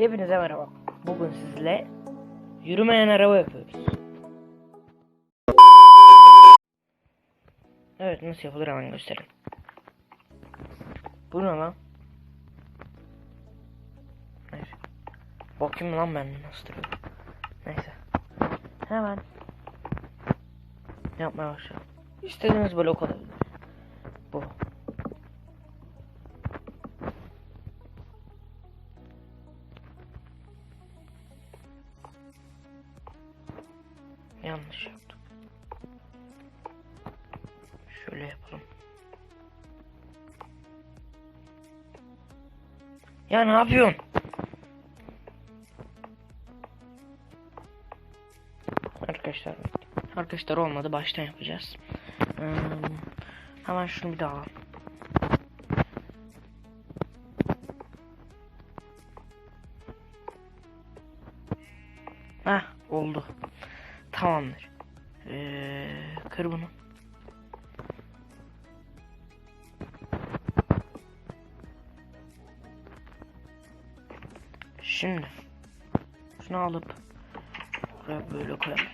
Hepinize merhaba. Bugün sizle yürümeyen araba yapıyoruz. Evet nasıl yapılır hemen göstereyim. Bu ne lan? Neyse. Bakayım lan ben nasıl duruyor. Neyse. Hemen yapmaya başlayalım. İstediğiniz blok olabilir. Yanlış yaptım. Şöyle yapalım. Ya ne yapıyorsun? Arkadaşlar Arkadaşlar olmadı baştan yapacağız. Hmm, hemen şunu bir daha alalım. Heh oldu. Tamamdır. Ee, kır bunu. Şimdi şunu alıp buraya böyle koyalım.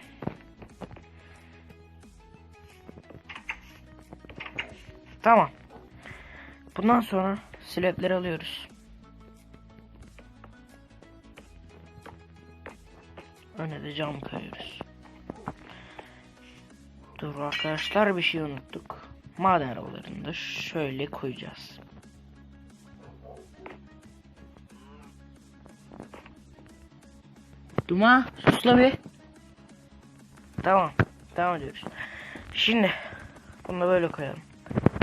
Tamam. Bundan sonra silepleri alıyoruz. Öne de cam koyuyoruz. Dur arkadaşlar bir şey unuttuk. Maden arabalarını da şöyle koyacağız. Duma susla bir. Tamam. Devam ediyoruz. Şimdi bunu da böyle koyalım.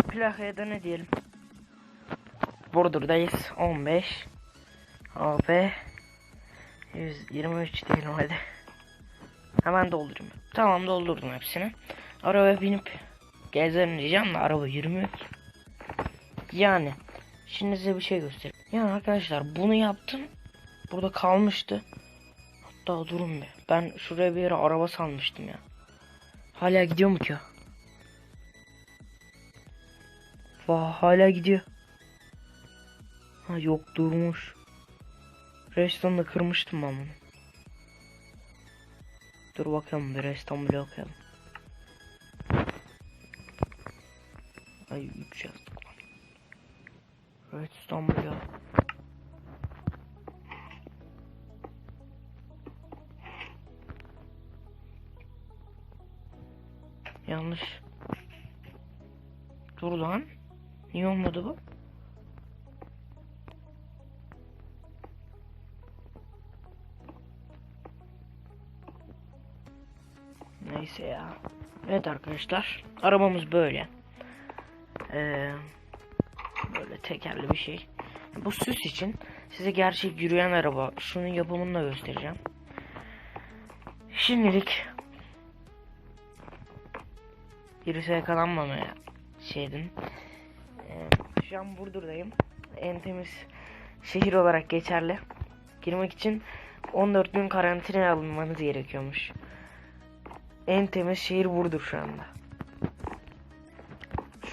Plakaya da ne diyelim? Burdur'dayız. 15 AB 123 diyelim hadi. Hemen doldurayım. Tamam doldurdum hepsini. Arabaya binip gezerim diyeceğim de araba yürümüyor ki. Yani şimdi size bir şey göstereyim. Yani arkadaşlar bunu yaptım. Burada kalmıştı. Hatta durun be. Ben şuraya bir yere araba salmıştım ya. Hala gidiyor mu ki? Vah hala gidiyor. Ha yok durmuş. Restonda kırmıştım ben bunu. Dur bakalım bir reston bile okuyalım. Ay 3 yazdık lan. Redstone bile. Yanlış. Dur lan. Niye olmadı bu? Neyse ya. Evet arkadaşlar. Arabamız böyle. Ee, böyle tekerli bir şey. Bu süs için size gerçek yürüyen araba. Şunun yapımını da göstereceğim. Şimdilik virüse yakalanmamaya şeydim. Ee, şu an Burdur'dayım. En temiz şehir olarak geçerli. Girmek için 14 gün karantinaya alınmanız gerekiyormuş. En temiz şehir Burdur şu anda.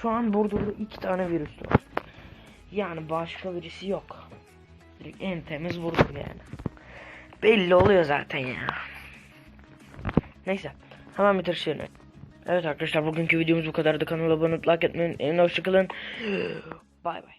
Şu an Burdur'da iki tane virüs var. Yani başka birisi yok. En temiz Burdur yani. Belli oluyor zaten ya. Neyse. Hemen bitirişelim. Evet arkadaşlar bugünkü videomuz bu kadardı. Kanala abone olup like etmeyi. Hoşçakalın. Bay bay.